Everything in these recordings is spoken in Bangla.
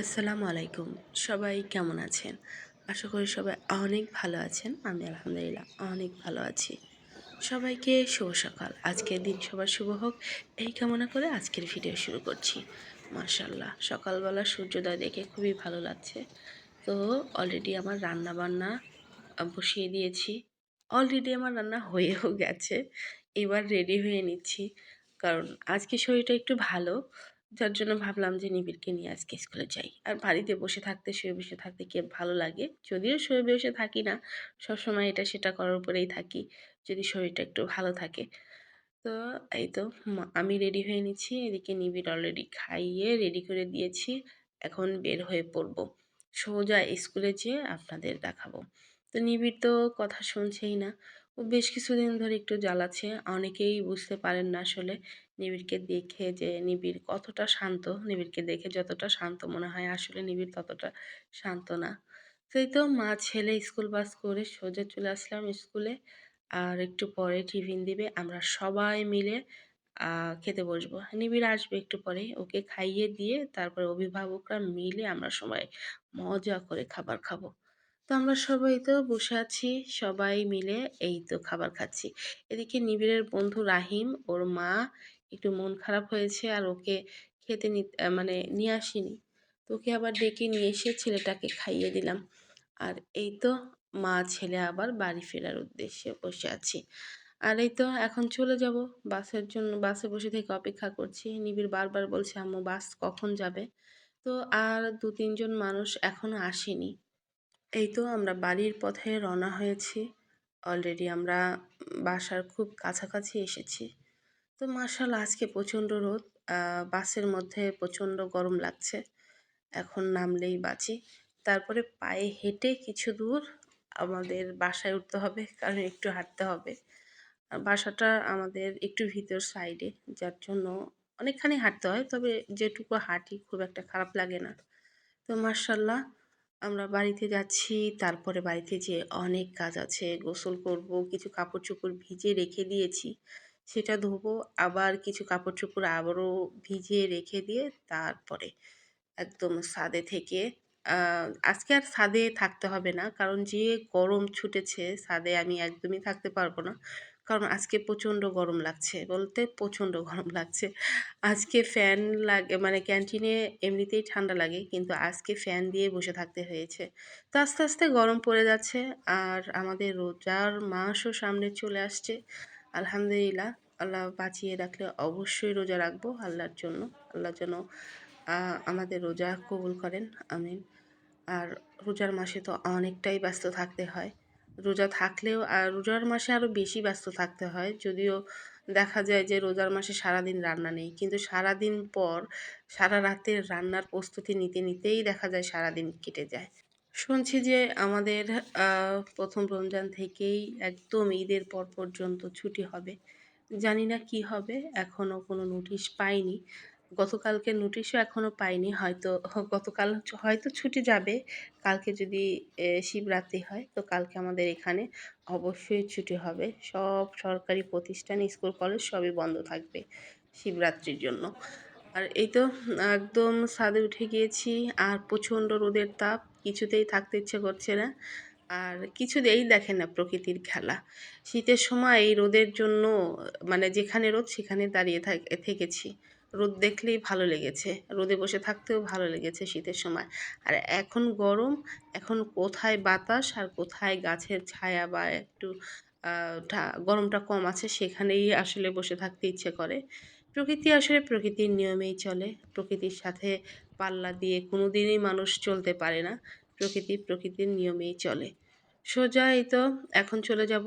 আসসালামু আলাইকুম। সবাই কেমন আছেন? আশা করি সবাই অনেক ভালো আছেন। আমি আলহামদুলিল্লাহ অনেক ভালো আছি। সবাইকে শুভ সকাল। আজকের দিন সবার শুভ হোক। এই কামনা করে আজকের ভিডিও শুরু করছি। মার্শাল্লাহ সকালবেলা সূর্যোদয় দেখে খুবই ভালো লাগছে। তো অলরেডি আমার রান্না বান্না বসিয়ে দিয়েছি। অলরেডি আমার রান্না হয়েও গেছে। এবার রেডি হয়ে নিচ্ছি। কারণ আজকে শরীরটা একটু ভালো। যার জন্য ভাবলাম যে নিবিড়কে নিয়ে আজকে স্কুলে যাই। আর বাড়িতে বসে থাকতে, শুয়ে বসে থাকতে কে ভালো লাগে? যদিও শুয়ে বসে থাকি না, সবসময় এটা সেটা করার উপরেই থাকি, যদি শরীরটা একটু ভালো থাকে। তো এই তো আমি রেডি হয়ে নিচ্ছি, এদিকে নিবিড় অলরেডি খাইয়ে রেডি করে দিয়েছি, এখন বের হয়ে পড়ব। সোজা স্কুলে যেয়ে আপনাদের দেখাবো। তো নিবিড় তো কথা শুনছেই না। বেশ কিছুদিন ধরে একটু জ্বালাচ্ছে। অনেকেই বুঝতে পারেন না আসলে নিবিড়কে দেখে যে নিবিড় কতটা শান্ত। নিবিড়কে দেখে যতটা শান্ত মনে হয় আসলে নিবিড় ততটা শান্ত না। সেই তো মা ছেলে স্কুল বাস করে সোজা চলে আসলাম স্কুলে। আর একটু পরে টিফিন দিবে, আমরা সবাই মিলে খেতে বসবো। নিবিড় আসবে একটু পরে ওকে খাইয়ে দিয়ে তারপরে অভিভাবকরা মিলে আমরা সবাই মজা করে খাবার খাব। তো আমরা সবাই তো বসে আছি, সবাই মিলে এই তো খাবার খাচ্ছি। এদিকে নিবিড়ের বন্ধু রাহিম, ওর মা, একটু মন খারাপ হয়েছে আর ওকে খেতে মানে নিয়ে আসিনি। তো ওকে আবার ডেকে নিয়ে এসে ছেলেটাকে খাইয়ে দিলাম। আর এই তো মা, ছেলে আবার বাড়ি ফেরার উদ্দেশ্যে বসে আছি। আর এই তো এখন চলে যাব বাসের জন্য, বাসে বসে থেকে অপেক্ষা করছি। নিবিড় বারবার বলছে, আম্মু, বাস কখন যাবে? তো আর দু তিনজন মানুষ এখনও আসেনি। এই তো আমরা বাড়ির পথে রওনা হয়েছি। অলরেডি আমরা বাসার খুব কাছাকাছি এসেছি। তো মার্শাল আজকে প্রচণ্ড রোদ। বাসের মধ্যে প্রচণ্ড গরম লাগছে। এখন নামলেই বাঁচি। তারপরে পায়ে হেঁটে কিছু দূর আমাদের বাসায় উঠতে হবে, কারণ একটু হাঁটতে হবে। বাসাটা আমাদের একটু ভিতর সাইডে, যার জন্য অনেকখানি হাঁটতে হয়, তবে যেটুকু হাঁটি খুব একটা খারাপ লাগে না। তো মার্শাল্লাহ আমরা বাড়িতে যাচ্ছি, তারপরে বাড়িতে যে অনেক কাজ আছে, গোসল করব, কিছু কাপড় চোপড় ভিজে রেখে দিয়েছি, সেটা ধোবো, আবার কিছু কাপড় চোপড় আবারও ভিজিয়ে রেখে দিয়ে তারপরে একদম সাদে থেকে আজকে আর ছাদে থাকতে হবে না, কারণ যে গরম ছুটেছে ছাদে আমি একদমই থাকতে পারব না। কারণ আজকে প্রচণ্ড গরম লাগছে বলতে প্রচণ্ড গরম লাগছে। আজকে ফ্যান লাগে মানে ক্যান্টিনে এমনিতেই ঠান্ডা লাগে কিন্তু আজকে ফ্যান দিয়ে বসে থাকতে হয়েছে। তো আস্তে আস্তে গরম পড়ে যাচ্ছে আর আমাদের রোজার মাসও সামনে চলে আসছে। আলহামদুলিল্লাহ, আল্লাহ বাঁচিয়ে রাখলে অবশ্যই রোজা রাখব আল্লাহর জন্য। আল্লাহ যেন আমাদের রোজা কবুল করেন, আমিন। আর রোজার মাসে তো অনেকটাই ব্যস্ত থাকতে হয়। রোজা থাকলেও, আর রোজার মাসে আরও বেশি ব্যস্ত থাকতে হয়। যদিও দেখা যায় যে রোজার মাসে সারাদিন রান্না নেই, কিন্তু সারাদিন পর সারা রাতের রান্নার প্রস্তুতি নিতে নিতেই দেখা যায় সারাদিন কেটে যায়। শুনছি যে আমাদের প্রথম রমজান থেকেই একদম ঈদের পর পর্যন্ত ছুটি হবে। জানি না কি হবে এখনও কোনো নোটিশ পাইনি। গতকালকে নোটিশও এখনও পাইনি, হয়তো, গতকাল হয়তো ছুটি যাবে, কালকে যদি শিবরাত্রি হয়, তো কালকে আমাদের এখানে অবশ্যই ছুটি হবে। সব সরকারি প্রতিষ্ঠান, স্কুল, কলেজ সবই বন্ধ থাকবে শিবরাত্রির জন্য। আর এই তো, একদম ছাদে উঠে গিয়েছি, আর প্রচণ্ড রোদের তাপ, কিছুতেই থাকতে ইচ্ছে করছে না। আর কিছুতেই দেখেন না প্রকৃতির খেলা। শীতের সময় এই রোদের জন্য মানে যেখানে রোদ সেখানে দাঁড়িয়ে থেকেছি। রোদ দেখলেই ভালো লেগেছে। রোদে বসে থাকতেও ভালো লেগেছে শীতের সময়। আর এখন গরম, এখন কোথায় বাতাস আর কোথায় গাছের ছায়া বা একটু গরমটা কম আছে সেখানেই আসলে বসে থাকতে ইচ্ছে করে। প্রকৃতি আসলে প্রকৃতির নিয়মেই চলে। প্রকৃতির সাথে পাল্লা দিয়ে কোনো দিনই মানুষ চলতে পারে না। প্রকৃতি প্রকৃতির নিয়মেই চলে। সোজা এই তো, এখন চলে যাব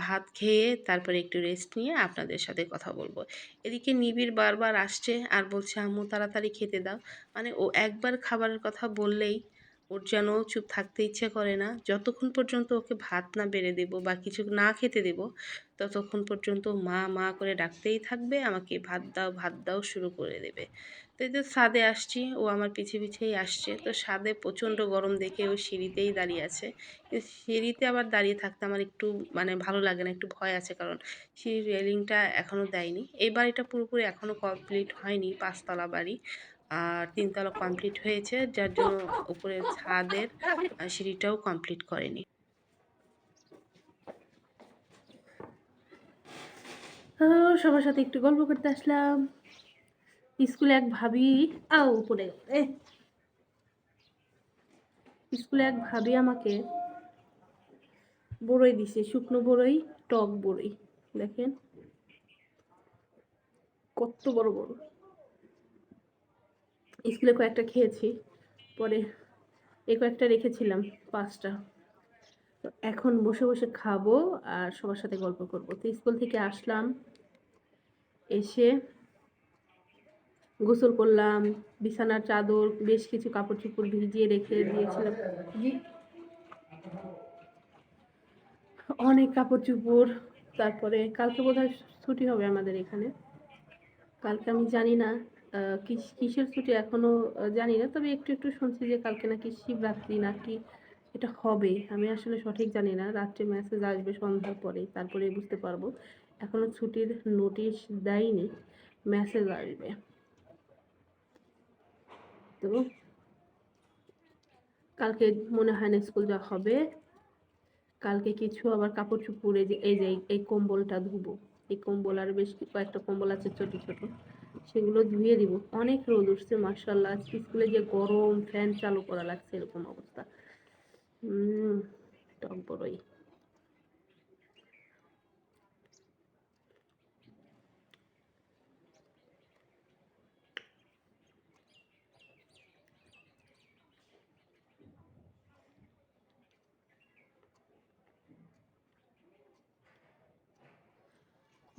ভাত খেয়ে তারপরে একটু রেস্ট নিয়ে আপনাদের সাথে কথা বলব। এদিকে নিবিড় বারবার আসছে আর বলছে, আম্মু, তাড়াতাড়ি খেতে দাও। মানে ও একবার খাবারের কথা বললেই ওর যেন চুপ থাকতে ইচ্ছে করে না। যতক্ষণ পর্যন্ত ওকে ভাত না বেড়ে দেবো বা কিছু না খেতে দেবো, ততক্ষণ পর্যন্ত মা মা করে ডাকতেই থাকবে, আমাকে ভাত দাও ভাত দাও শুরু করে দেবে। তো এই তো ছাদে আসছি, ও আমার পিছে পিছেই আসছে। তো ছাদে প্রচণ্ড গরম দেখে ও সিঁড়িতেই দাঁড়িয়ে আছে। সিঁড়িতে আবার দাঁড়িয়ে থাকতে আমার একটু মানে ভালো লাগে না, একটু ভয় আছে। কারণ সিঁড়ির রেলিংটা এখনও দেয়নি। এই বাড়িটা পুরোপুরি এখনও কমপ্লিট হয়নি, পাঁচতলা বাড়ি। আর তিনতলা কমপ্লিট হয়েছে, যার জন্য উপরের ছাদের সিঁড়িটাও কমপ্লিট করেনি। সবার সাথে একটু গল্প করতে আসলাম। স্কুলে এক ভাবি, আও উপরে, এ। স্কুলে এক ভাবি আমাকে বড়ই দিছে, শুকনো বড়ই, টক বড়ই, দেখেন। কত বড় বড়। স্কুলে কয়েকটা খেয়েছি, পরে এই কয়েকটা রেখেছিলাম, পাঁচটা। তো এখন বসে বসে খাব আর সবার সাথে গল্প করব। তো স্কুল থেকে আসলাম, এসে গোসল করলাম, বিছানার চাদর, বেশ কিছু কাপড় চোপড় ভিজিয়ে রেখে দিয়েছিলাম। অনেক কাপড় চোপড় তারপরে কালকে বোধহয় ছুটি হবে আমাদের এখানে। কালকে আমি জানি না কিস- কিসের ছুটি এখনও জানি না, তবে একটু একটু শুনছি যে কালকে নাকি শিবরাত্রি নাকি এটা হবে। আমি আসলে সঠিক জানি না, রাত্রে মেসেজ আসবে সন্ধ্যার পরে তারপরে বুঝতে পারব। এখনও ছুটির নোটিশ দেয়নি মেসেজ আসবে। তো কালকে মনে হয় না স্কুল যাওয়া হবে। কালকে কিছু আবার কাপড় চুপড় এই যে, এই কম্বলটা ধুবো। এই কম্বল আর বেশ কয়েকটা কম্বল আছে ছোট ছোট। সেগুলো ধুয়ে দিব। অনেক রোদ উঠছে মার্শাল্লাহ স্কুলে যে গরম ফ্যান চালু করা লাগছে এরকম অবস্থা। টক বড়ই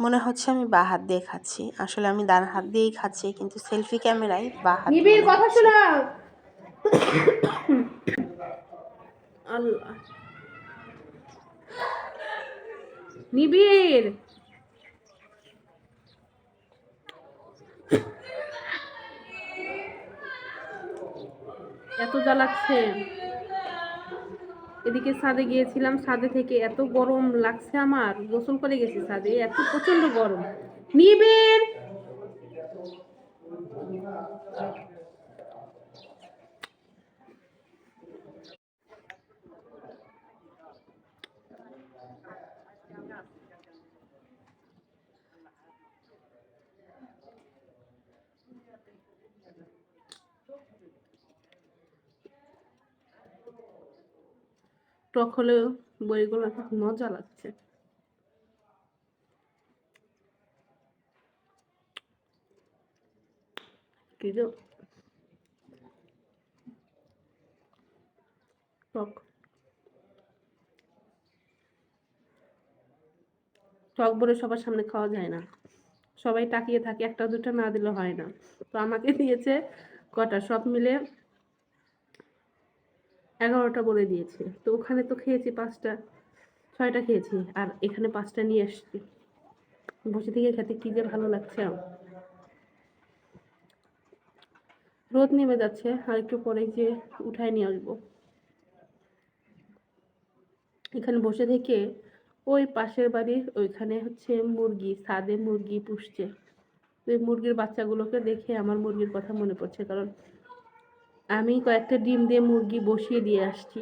মনে হচ্ছে আমি বা হাত দিয়ে খাচ্ছি। আসলে আমি ডান হাত দিয়েই খাচ্ছি কিন্তু সেলফি ক্যামেরায় বা হাত নিবিড় কথা। শোনাও। আল্লাহ। নিবিড়। এত জ্বালাচ্ছে। এদিকে সাদে গিয়েছিলাম সাদে থেকে এত গরম লাগছে আমার, গোসল করে গেছি সাদে এত প্রচণ্ড গরম। নিবিড় টক হলেও বইগুলো মজা লাগছে। টক টক বলে সবার সামনে খাওয়া যায় না। সবাই তাকিয়ে থাকে, একটা দুটো না দিলে হয় না। তো আমাকে দিয়েছে কটা, সব মিলে এগারোটা বলে দিয়েছে। তো ওখানে তো খেয়েছি পাঁচটা, ছয়টা খেয়েছি, আর এখানে পাঁচটা নিয়ে এসছি। বসে থেকে খেতে কি যে ভালো লাগছে। রোদ নেমে যাচ্ছে, আর একটু পরে যে উঠায় নিয়ে আসব। এখানে বসে থেকে ওই পাশের বাড়ির ওইখানে হচ্ছে মুরগি ছাদে মুরগি পুষছে। তো ওই মুরগির বাচ্চাগুলোকে দেখে আমার মুরগির কথা মনে পড়ছে, কারণ আমি কয়েকটা ডিম দিয়ে মুরগি বসিয়ে দিয়ে আসছি।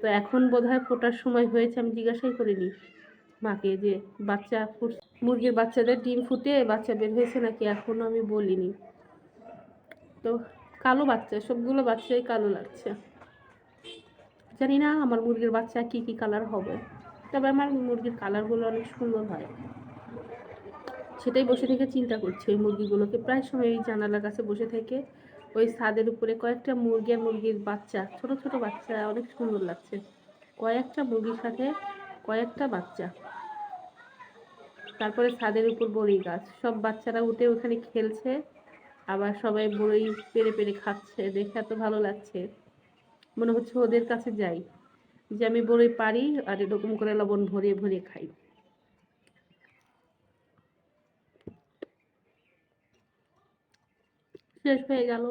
তো এখন বোধহয় ফোটার সময় হয়েছে, আমি জিজ্ঞাসাই করিনি মাকে যে বাচ্চা মুরগির বাচ্চাদের ডিম ফুটে বাচ্চা বের হয়েছে নাকি এখনও আমি বলিনি। তো কালো বাচ্চা, সবগুলো বাচ্চাই কালো লাগছে। জানি না আমার মুরগির বাচ্চা কি কি কালার হবে। তবে আমার মুরগির কালারগুলো অনেক সুন্দর হয়। সেটাই বসে থেকে চিন্তা করছি, ওই মুরগিগুলোকে। প্রায় সময় ওই জানালার কাছে বসে থেকে ওই ছাদের উপরে কয়েকটা মুরগি আর মুরগির বাচ্চা, ছোট ছোট বাচ্চা, অনেক সুন্দর লাগছে। কয়েকটা মুরগির সাথে কয়েকটা বাচ্চা। তারপরে ছাদের উপর বড়ি গাছ। সব বাচ্চারা উঠে ওখানে খেলছে, আবার সবাই বড়ই পেরে পেরে খাচ্ছে। দেখে এত ভালো লাগছে। মনে হচ্ছে ওদের কাছে যাই। যে আমি বড়ই পারি আর এরকম করে লবণ ভরিয়ে ভরিয়ে খাই। শেষ হয়ে গেল